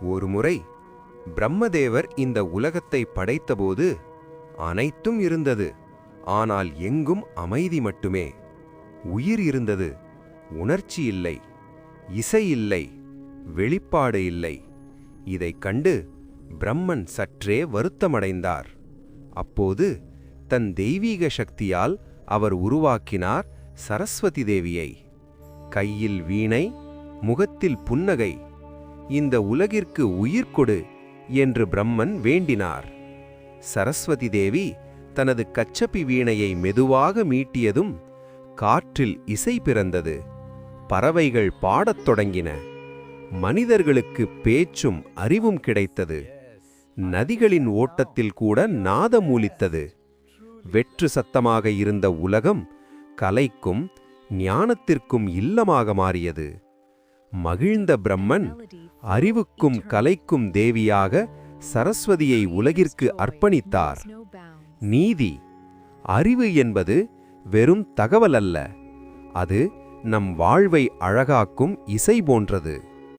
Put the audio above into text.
ஒருமுறை பிரம்மதேவர் இந்த உலகத்தை படைத்தபோது அனைத்தும் இருந்தது. ஆனால் எங்கும் அமைதி மட்டுமே. உயிர் இருந்தது. உணர்ச்சி இல்லை. இசை இல்லை. வெளிப்பாடு இல்லை. இதை கண்டு பிரம்மன் சற்றே வருத்தமடைந்தார். அப்போது தன் தெய்வீக சக்தியால் அவர் உருவாக்கினார் சரஸ்வதி தேவியை. கையில் வீணை முகத்தில் புன்னகை இந்த உலகிற்கு உயிர் கொடு என்று பிரம்மன் வேண்டினார். சரஸ்வதி தேவி தனது கச்சப்பி வீணையை மெதுவாக மீட்டியதும் காற்றில் இசை பிறந்தது. பறவைகள் பாடத் தொடங்கின. மனிதர்களுக்கு பேச்சும் அறிவும் கிடைத்தது. நதிகளின் ஓட்டத்தில் கூட நாதமூலித்தது வெற்று சத்தமாக இருந்த உலகம் கலைக்கும் ஞானத்திற்கும் இல்லமாக மாறியது. மகிழ்ந்த பிரம்மன் அறிவுக்கும் கலைக்கும் தேவியாக சரஸ்வதியை உலகிற்கு அர்ப்பணித்தார். நீதி அறிவு என்பது வெறும் தகவல் அல்ல அது நம் வாழ்வை அழகாக்கும் இசை போன்றது.